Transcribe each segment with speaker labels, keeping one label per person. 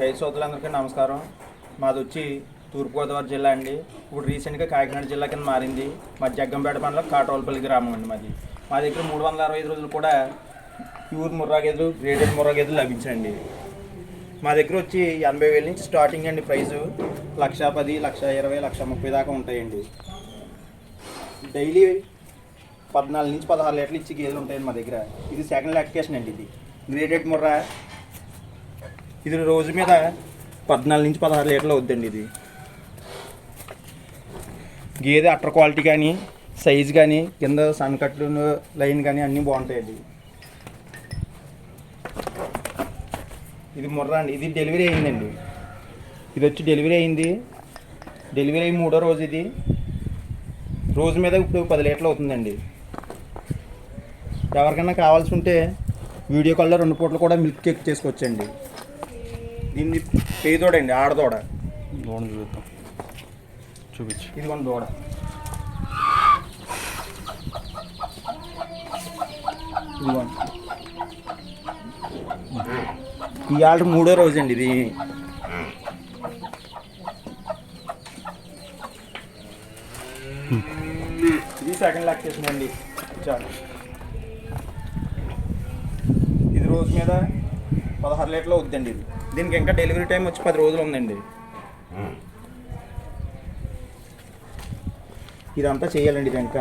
Speaker 1: రైతు సోదరులందరికీ నమస్కారం. మాది వచ్చి తూర్పుగోదావరి జిల్లా అండి. ఇప్పుడు రీసెంట్గా కాకినాడ జిల్లా కింద మారింది. మా జగ్గంపేట మండలం కాటోలపల్లి గ్రామం అండి మాది. మా దగ్గర మూడు వందల అరవై ఐదు రోజులు కూడా ప్యూర్ ముర్రా గేదెలు గ్రేడెడ్ ముర్రా గేదెలు లభించండి మా దగ్గర వచ్చి ఎనభై వేల నుంచి స్టార్టింగ్ అండి ప్రైజు లక్ష పది లక్ష ఇరవై లక్ష ముప్పై దాకా ఉంటాయండి. డైలీ పద్నాలుగు నుంచి పదహారు లీటర్లు ఇచ్చి గేదెలు ఉంటాయండి మా దగ్గర. ఇది సెకండ్ లాక్టేషన్ అండి ఇది. గ్రేడెడ్ ముర్రా ఇది రోజు మీద పద్నాలుగు నుంచి పదహారు లీటర్లు అవుద్దండి ఇది. గేదె అట్టర్ క్వాలిటీ కానీ సైజ్ కానీ కింద సన్ కట్లు లైన్ కానీ అన్నీ బాగుంటాయి అది ఇది ముర్రా అండి. ఇది డెలివరీ అయిందండి. ఇది వచ్చి డెలివరీ అయింది. డెలివరీ అయ్యి మూడో రోజు ఇది. రోజు మీద ఇప్పుడు పది లీటర్లు అవుతుందండి. ఎవరికైనా కావాల్సి ఉంటే వీడియో కాల్లో రెండు పూటలు కూడా మిల్క్ కేక్ చేసుకోవచ్చండి దీన్ని పేదోడండి ఆడదోడ.
Speaker 2: దూడ చూద్దాం. చూపించు.
Speaker 1: ఇది మన దూడ. ఇదిగోండి. ఈ ఆర్డర్ మూడో రోజు అండి ఇది. ఇది సెకండ్ లాక్టేషన్ అండి. చాలు. ఇది రోజు మీద పదహారు లీటర్లు అవుద్దండి ఇది. దీనికి ఇంకా డెలివరీ టైం వచ్చి పది రోజులు ఉందండి. ఇదంతా చేయాలండి ఇది ఇంకా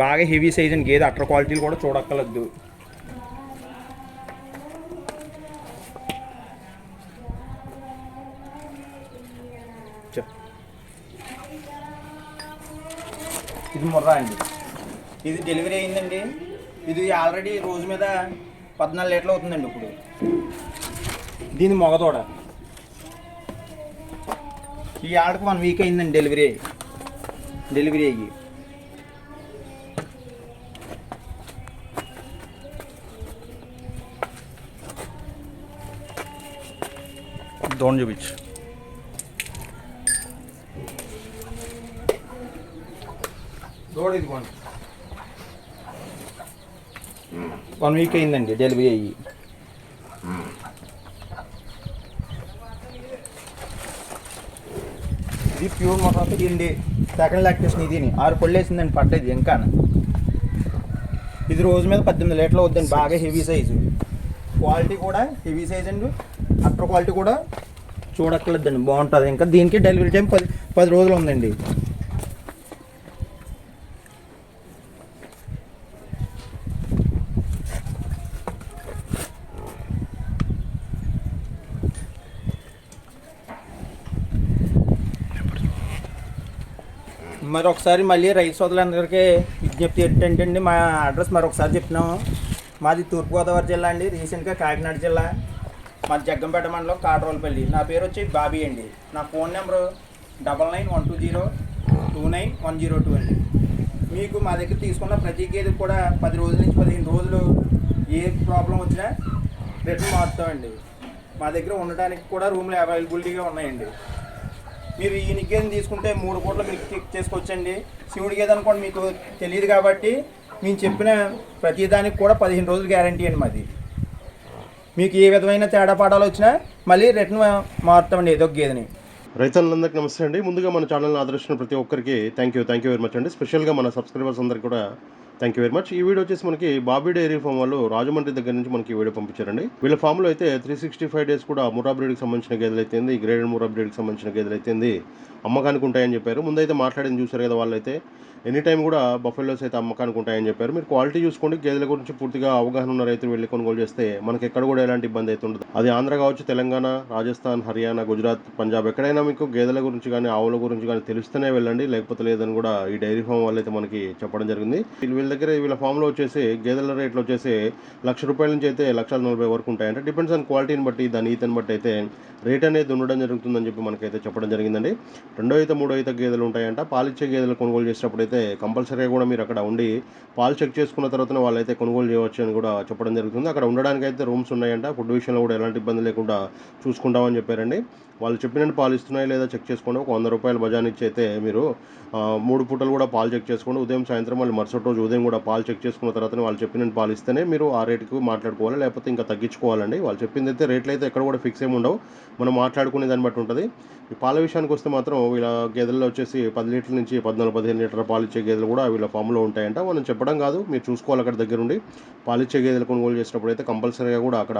Speaker 1: బాగా హెవీ సైజ్ అండి గేదె అట్ర క్వాలిటీలు కూడా చూడక్కర్లేదు. చెప్. ఇది ముర్రా అండి. ఇది డెలివరీ అయిందండి. ఇది ఆల్రెడీ రోజు మీద పద్నాలుగు లీటర్లు అవుతుందండి ఇప్పుడు. దీని మొగతోడ? ఈ ఆడకు వన్ వీక్ అయిందండి డెలివరీ. అయ్యి డెలివరీ అయ్యి.
Speaker 2: దూడ చూపించు.
Speaker 1: దూడ ఇదిగోండి. వన్ వీక్ అయిందండి డెలివరీ అయ్యి. ఇది ప్యూర్ మొత్తం ఇది సెకండ్ లాక్టేషన్ ఇది ఆరు పళ్ళు వేసిందండి పడ్డది ఇంకా ఇది రోజు మీద పద్దెనిమిది లీటర్లు వద్దండి బాగా హెవీ సైజు క్వాలిటీ కూడా హెవీ సైజ్ అండి అట్టర్ క్వాలిటీ కూడా చూడక్కర్లేదండి బాగుంటుంది. ఇంకా దీనికి డెలివరీ టైం పది పది రోజులు ఉందండి. మరి ఒకసారి మళ్ళీ రైతు సోదరులందరికీ విజ్ఞప్తి ఏంటంటే అండి మా అడ్రస్ మరొకసారి చెప్తున్నాము మాది తూర్పుగోదావరి జిల్లా అండి. రీసెంట్గా కాకినాడ జిల్లా. మాది జగ్గంపేట మండలం కాటరోలపల్లి. నా పేరు వచ్చి బాబీ అండి. నా phone number double nine one two zero two nine one zero two అండి. మీకు మా దగ్గర తీసుకున్న ప్రతి గేదె కూడా పది రోజుల నుంచి పదిహేను రోజులు ఏ ప్రాబ్లం వచ్చినా రిటర్న్ మారుతామండి. మా దగ్గర ఉండడానికి కూడా రూమ్లు అవైలబిలిటీగా ఉన్నాయండి. మీరు ఈ నిగ్గేదని తీసుకుంటే మూడు కోట్లు మీకు చెక్ చేసుకోవచ్చండి. శివుడి గేదె అనుకోండి మీకు తెలియదు కాబట్టి మేము చెప్పిన ప్రతిదానికి కూడా పదిహేను రోజులు గ్యారంటీ అండి మాది. మీకు ఏ విధమైన తేడా పాడాలు వచ్చినా మళ్ళీ రిటర్న్ మారుతామండి ఏదో ఒక
Speaker 3: రైతులందరికీ నమస్తే అండి. ముందుగా మన ఛానల్ని ఆదరిస్తున్న ప్రతి ఒక్కరికి thank you thank you very much అండి. స్పెషల్గా మన సబ్స్క్రైబర్స్ అందరికీ కూడా థ్యాంక్ యూ వెరీ మచ్ ఈ వీడియో వచ్చేసి మనకి బాబీ డైరీ ఫామ్ వాళ్ళు రాజమండ్రి దగ్గర నుంచి మనకి వీడియో పంపించారండి. వీళ్ళ ఫామ్లో అయితే త్రీ సిక్స్టీ ఫైవ్ డేస్ కూడా మురా బ్రీడ్కి సంబంధించిన గేదెలు అయితే గ్రేడెడ్ మురా బ్రీడ్కి సంబంధించిన గేదెలు అయితే అమ్మకానికి ఉంటాయని చెప్పారు. ముందైతే మాట్లాడింది చూసారు కదా వాళ్ళైతే. ఎనీ టైం కూడా బఫెలోస్ అయితే అమ్మకానికి ఉంటాయని చెప్పారు. మీరు క్వాలిటీ చూసుకోండి. గేదెల గురించి పూర్తిగా అవగాహన ఉన్న రైతులు వెళ్ళి కొనుగోలు చేస్తే మనకి ఎక్కడ కూడా ఎలాంటి ఇబ్బంది అయితే ఉండదు. అది ఆంధ్ర కావచ్చు తెలంగాణ రాజస్థాన్ హర్యానా గుజరాత్ పంజాబ్ ఎక్కడైనా మీకు గేదెల గురించి కానీ ఆవుల గురించి కానీ తెలుస్తూనే వెళ్ళండి. లేకపోతే లేదని కూడా ఈ డైరీ ఫామ్ వాళ్ళు అయితే మనకి చెప్పడం జరిగింది. వీళ్ళు వీళ్ళ దగ్గర వీళ్ళ ఫామ్లో వచ్చేసి గేదెల రేట్లు వచ్చేసి లక్ష రూపాయల నుంచి అయితే లక్షల నలభై వరకు ఉంటాయంటే. డిపెండ్స్ ఆన్ క్వాలిటీని బట్టి దాని ఈతని బట్టి అయితే రేట్ అనేది ఉండడం జరుగుతుందని చెప్పి మనకైతే చెప్పడం జరిగిందండి. రెండో అయితే మూడో అయితే గేదెలు ఉంటాయంట. పాలిచ్చే గేదెలు కొనుగోలు చేసినప్పుడు అయితే కంపల్సరీగా కూడా మీరు అక్కడ ఉండి పాలు చెక్ చేసుకున్న తర్వాతనే వాళ్ళైతే కొనుగోలు చేయవచ్చు అని కూడా చెప్పడం జరుగుతుంది. అక్కడ ఉండడానికి అయితే రూమ్స్ ఉన్నాయంట. ఫుడ్ విషయంలో కూడా ఎలాంటి ఇబ్బంది లేకుండా చూసుకుంటామని చెప్పారండి. వాళ్ళు చెప్పినట్టు పాలు ఇస్తున్నాయి లేదా చెక్ చేసుకోండి. ఒక వంద రూపాయలు బజాన్ ఇచ్చి అయితే మీరు మూడు పూటలు కూడా పాలు చెక్ చేసుకోండి. ఉదయం సాయంత్రం మళ్ళీ మరుసటి రోజు ఉదయం కూడా పాలు చెక్ చేసుకున్న తర్వాత వాళ్ళు చెప్పినట్టు పాలు ఇస్తేనే మీరు ఆ రేటుకి మాట్లాడుకోవాలి లేకపోతే ఇంకా తగ్గించుకోవాలండి. వాళ్ళు చెప్పింది అయితే రేట్లు అయితే ఎక్కడ కూడా ఫిక్స్ ఏమి ఉండవు. మనం మాట్లాడుకునే దాన్ని బట్టి ఉంటుంది. ఈ పాల విషయానికి వస్తే మాత్రం వీళ్ళ గేదెల్లో వచ్చేసి పది లీటర్ల నుంచి పద్నాలుగు పదిహేను లీటర్ల పాలు ఇచ్చే గేదెలు కూడా వీళ్ళ ఫామ్లో ఉంటాయంట. మనం చెప్పడం కాదు మీరు చూసుకోవాలి అక్కడ దగ్గరుండి. పాలిచ్చే గేదెలు కొనుగోలు చేసినప్పుడు అయితే కంపల్సరీగా కూడా అక్కడ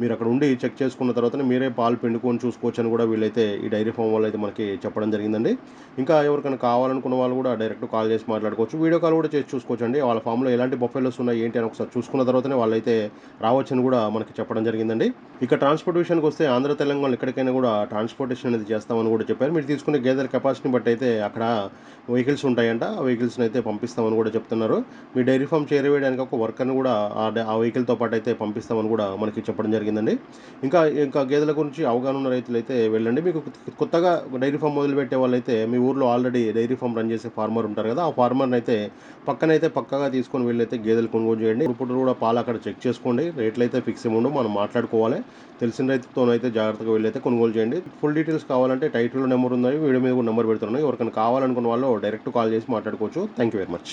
Speaker 3: మీరు అక్కడ ఉండి చెక్ చేసుకున్న తర్వాత మీరే పాలు పిండుకొని చూసుకోవచ్చు అని కూడా వీళ్ళైతే ఈ డైరీ ఫామ్ వాళ్ళు అయితే మనకి చెప్పడం జరిగిందండి. ఇంకా ఎవరికైనా కావాలనుకున్న వాళ్ళు కూడా డైరెక్ట్ కాల్ చేసి మాట్లాడుకోవచ్చు. వీడియో కాల్ కూడా చేసి చూసుకోవచ్చు అండి వాళ్ళ ఫామ్లో ఎలాంటి బొఫెలోస్ ఉన్నాయి ఏంటి అని ఒకసారి చూసుకున్న తర్వాతనే వాళ్ళైతే రావచ్చని కూడా మనకి చెప్పడం జరిగిందండి. ఇక ట్రాన్స్పోర్ట్ విషయానికి వస్తే ఆంధ్ర తెలంగాణ ఎక్కడికైనా కూడా ట్రాన్స్పోర్టేషన్ అనేది చేస్తామని కూడా చెప్పారు. మీరు తీసుకునే గేదెల కెపాసిటీని బట్టి అయితే అక్కడ వెహికల్స్ ఉంటాయంట. ఆ వెహికల్స్ని అయితే పంపిస్తామని కూడా చెప్తున్నారు. మీ డైరీ ఫామ్ చేరవేయడానికి ఒక వర్కర్ని కూడా ఆ ఆ వెహికల్తో పాటు అయితే పంపిస్తామని కూడా మనకి చెప్పడం జరిగిందండి. ఇంకా ఇంకా గేదెల గురించి అవగాహన ఉన్న రైతులు అయితే వెళ్ళండి. మీకు కొత్తగా డైరీ ఫామ్ మొదలు పెట్టే వాళ్ళైతే మీ ఊర్లో ఆల్రెడీ డైరీ ఫామ్ రన్ చేసే ఫార్మర్ ఉంటారు కదా ఆ ఫార్మర్ని అయితే పక్కనైతే పక్కగా తీసుకొని వెళ్ళైతే గేదెలు కొనుగోలు చేయండి. ఇప్పుడు కూడా పాలు అక్కడ చెక్ చేసుకోండి. రేట్లు అయితే ఫిక్స్ ఇవ్వండు మనం మాట్లాడుకోవాలి. తెలిసిన రైతుతోనైతే జాగ్రత్తగా వెళ్ళైతే కొనుగోలు చేయండి. ఫుల్ డీటెయిల్స్ కావాలంటే టైటిల్లో నెంబర్ ఉంది వీడియో మీద కూడా నెంబర్ పెడుతున్నాయి ఎవరికైనా కావాలనుకున్న వాళ్ళు డైరెక్ట్ కాల్ చేసి మాట్లాడుకోవచ్చు. Thank you very much.